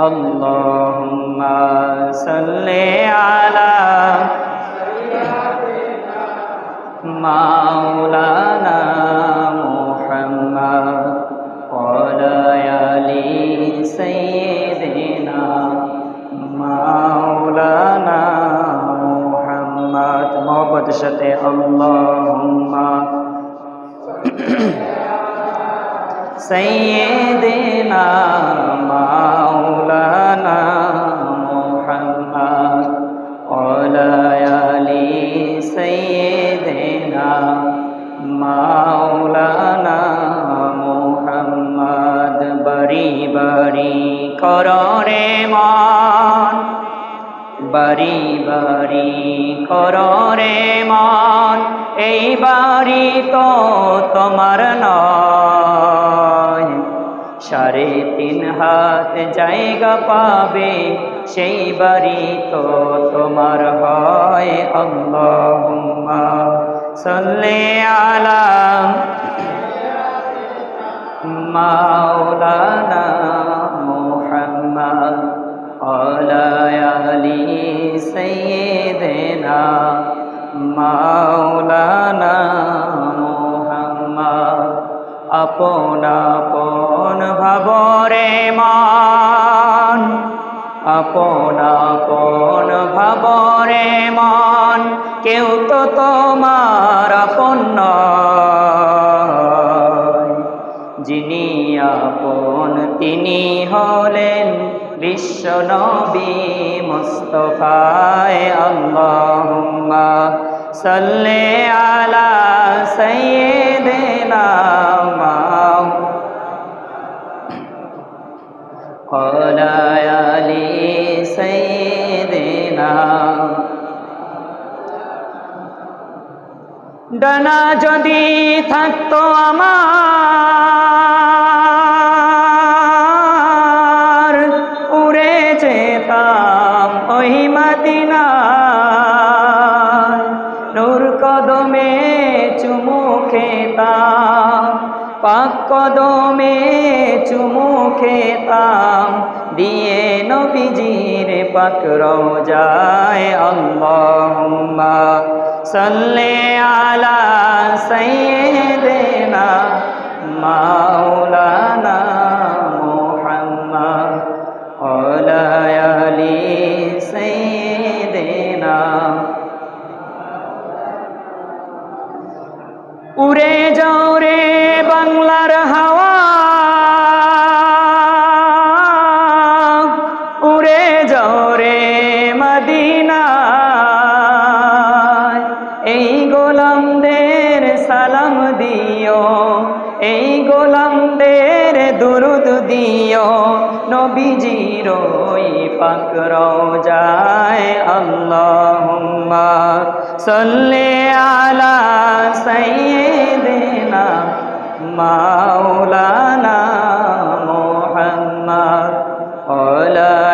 اللهم صل على مولانا محمد وعلى آل سيدنا مولانا محمد محبت সাথে اللهم সৈয়দেনা মাওলানা মোহাম্মদ ওলায়ালি সৈয়দেনা মাওলানা মোহাম্মদ বাড়ি বাড়ি কররে মান বাড়ি বাড়ি কররে মান এই বাড়ি তো তোমার নয় সাড়ে তিন হাত জায়গা পাবে, সেই বাড়ি তো তোমার হয় আল্লাহুম্মা সাল্লি আলা মাওলানা মুহাম্মদ আলা আলি সাইয়্যিদিনা মাওলানা কেউ তো তোমার আপন নয়। যিনি আপন তিনি হলেন বিশ্ব নবী মুস্তফায় আল্লাহুম্মা সাল্লি আলা সাইয়্যিদিনা মাও وعلى آل سيدنا ডানা যদি থাকতো আমার উড়ে যেতাম ওই মাদিনা নূর কদমে চুমু খেতাম। পাক কদমে চুমু খেতাম। দিয়ে নবীজির পাক রোজায় আল্লাহুম্মা সাল্লি আলা সাইয়েদেনা মাওলানা দিও, এই গোলামদের দুরুদ দিও। নবীজির ওই পাক রোজায় আল্লাহুম্মা সাল্লি আলা সাইয়্যিদিনা মাওলানা মুহাম্মদ ওয়ালা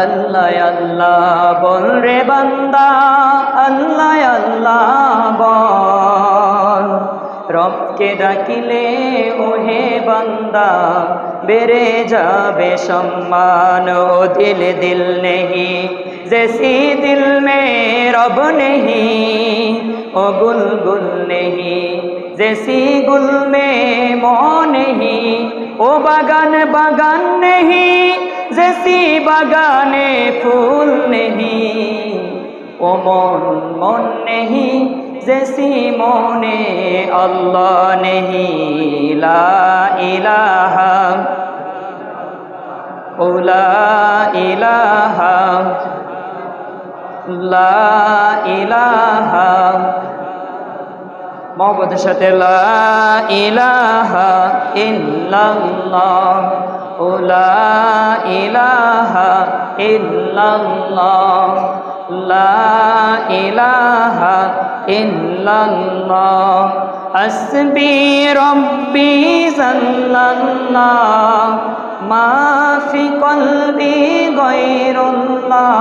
আল্লাহ আল্লাহ বল রে বান্দা, আল্লাহ আল্লাহ বল। রবকে ডাকিলে, ওহে বান্দা, বেড়ে যাবে সম্মান, ও দিল দিল নেহি, জেসি দিল মে রব নেহি, ও গুল গুল নেহি, জেসি গুল মে মো নেহি, ও বাগান বাগান নেহি জেসি বাগানে ফুল নেহি ও মন মন নেহি জেসি মনে আল্লাহ নেহি লা ইলাহা ও লা ইলাহা লা ইলাহা মহব্বতের সাথে লা ইলাহা ইল্লাল্লাহ ও লা ইলাহা ইল্লাল্লাহ লা ইলাহা ইল্লাল্লাহ হাসবি রব্বি সাল্লাল্লাহ মা ফি কলবি গায়রুল্লাহ,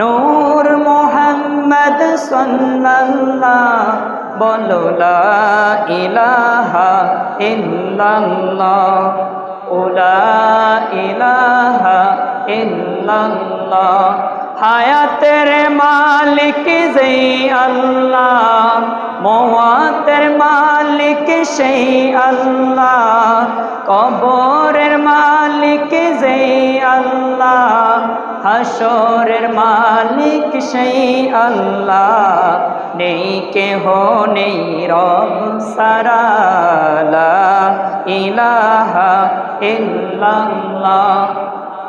নূর মোহাম্মদ সাল্লাল্লাহ, বলো ইলাহা ইল্লাল্লাহ উলা ইলাহা ইল্লাল্লাহ হায়াতের মালিক যেই আল্লাহ মোয়াতের মালিক সেই আল্লাহ, কবরের মালিক যেই আল্লাহ হাসরের মালিক সেই আল্লাহ, নেই কেহ নেই রব সারালা ইলাহা ইল্লাল্লাহ।